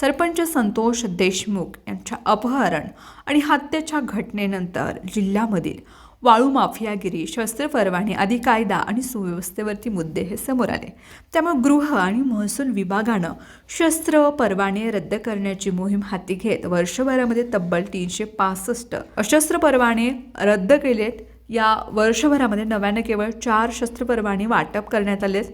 सरपंच संतोष देशमुख यांच्या अपहरण आणि हत्येच्या घटनेनंतर जिल्ह्यामधील वाळू माफियागिरी शस्त्र परवाने आदी कायदा आणि सुव्यवस्थेवरती मुद्दे हे समोर आले. त्यामुळे गृह आणि महसूल विभागानं शस्त्र परवाने रद्द करण्याची मोहीम हाती घेत वर्षभरामध्ये तब्बल तीनशे पासष्ट अशस्त्र परवाने रद्द केलेत. या वर्षभरामध्ये नव्यानं केवळ चार शस्त्र परवाने वाटप करण्यात आलेत.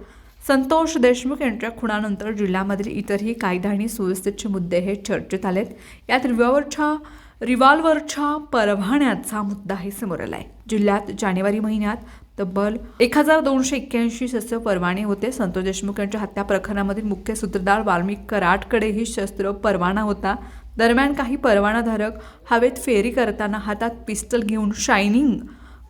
संतोष देशमुख यांच्या खुणानंतर जिल्ह्यामधील इतरही कायदा आणि सुव्यवस्थेचे मुद्दे हे चर्चेत आलेत. यात रिव्हॉल्वरच्या रिव्हॉल्वरच्या परवान्याचा मुद्दाही समोर आला आहे जिल्ह्यात जानेवारी महिन्यात तब्बल एक हजार दोनशे एक्क्याऐंशी शस्त्र परवाने होते. संतोष देशमुख यांच्या हत्या प्रकरणामधील मुख्य सूत्रधार वाल्मिक कराटकडेही शस्त्र परवाना होता. दरम्यान काही परवानाधारक हवेत फेरी करताना हातात पिस्टल घेऊन शायनिंग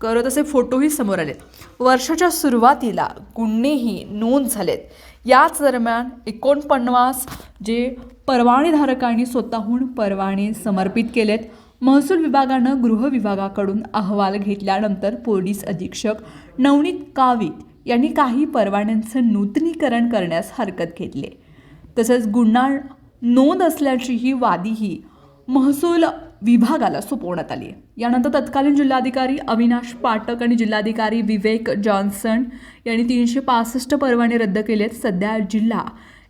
करत असे फोटोही समोर आलेत. वर्षाच्या सुरुवातीला गुन्हेही नोंद झालेत. याच दरम्यान एकोणपन्नास जे परवानेधारकांनी स्वतःहून परवाने समर्पित केलेत महसूल विभागानं गृह विभागाकडून अहवाल घेतल्यानंतर पोलीस अधीक्षक नवनीत कावित यांनी काही परवान्यांचं नूतनीकरण करण्यास हरकत घेतली. तसंच गुन्हा नोंद असल्याचीही वादीही महसूल विभागाला सोपवण्यात आली आहे. यानंतर तत्कालीन जिल्हाधिकारी अविनाश पाटक आणि जिल्हाधिकारी विवेक जॉन्सन यांनी तीनशे पासष्ट परवाने रद्द केले आहेत सध्या जिल्हा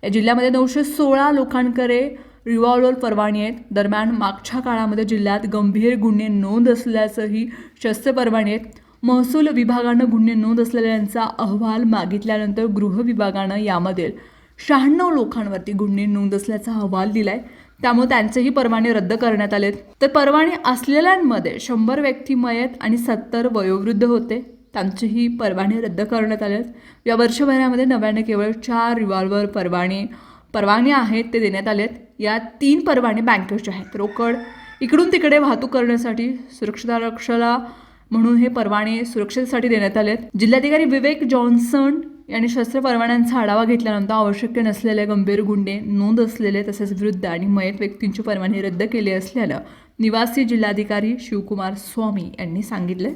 या जिल्ह्यामध्ये नऊशे सोळा लोकांकडे रिव्हॉल्वर परवाने आहेत. दरम्यान मागच्या काळामध्ये जिल्ह्यात गंभीर गुन्हे नोंद असल्याचंही शस्त्र परवाने आहेत. महसूल विभागानं गुन्हे नोंद असलेल्यांचा अहवाल मागितल्यानंतर गृह विभागानं यामधील शहाण्णव लोकांवरती गुन्हे नोंद असल्याचा अहवाल दिलाय. त्यामुळे त्यांचेही परवाने रद्द करण्यात आलेत. तर परवाने असलेल्यांमध्ये शंभर व्यक्ती मयत आणि सत्तर वयोवृद्ध होते. त्यांचेही परवाने रद्द करण्यात आलेत. या वर्षभरामध्ये नव्याने केवळ चार रिव्हॉल्वर परवाने परवाने आहेत ते देण्यात आलेत. या तीन परवाने बँकेचे आहेत रोकड इकडून तिकडे वाहतूक करण्यासाठी सुरक्षितारक्षला म्हणून हे परवाने सुरक्षेसाठी देण्यात आलेत. जिल्हाधिकारी विवेक जॉन्सन यांनी शस्त्र परवान्यांचा आढावा घेतल्यानंतर आवश्यक नसलेले गंभीर गुन्हे नोंद असलेले तसेच वृद्ध आणि मयत व्यक्तींचे परवाने रद्द केले असल्यानं निवासी जिल्हाधिकारी शिवकुमार स्वामी यांनी सांगितले.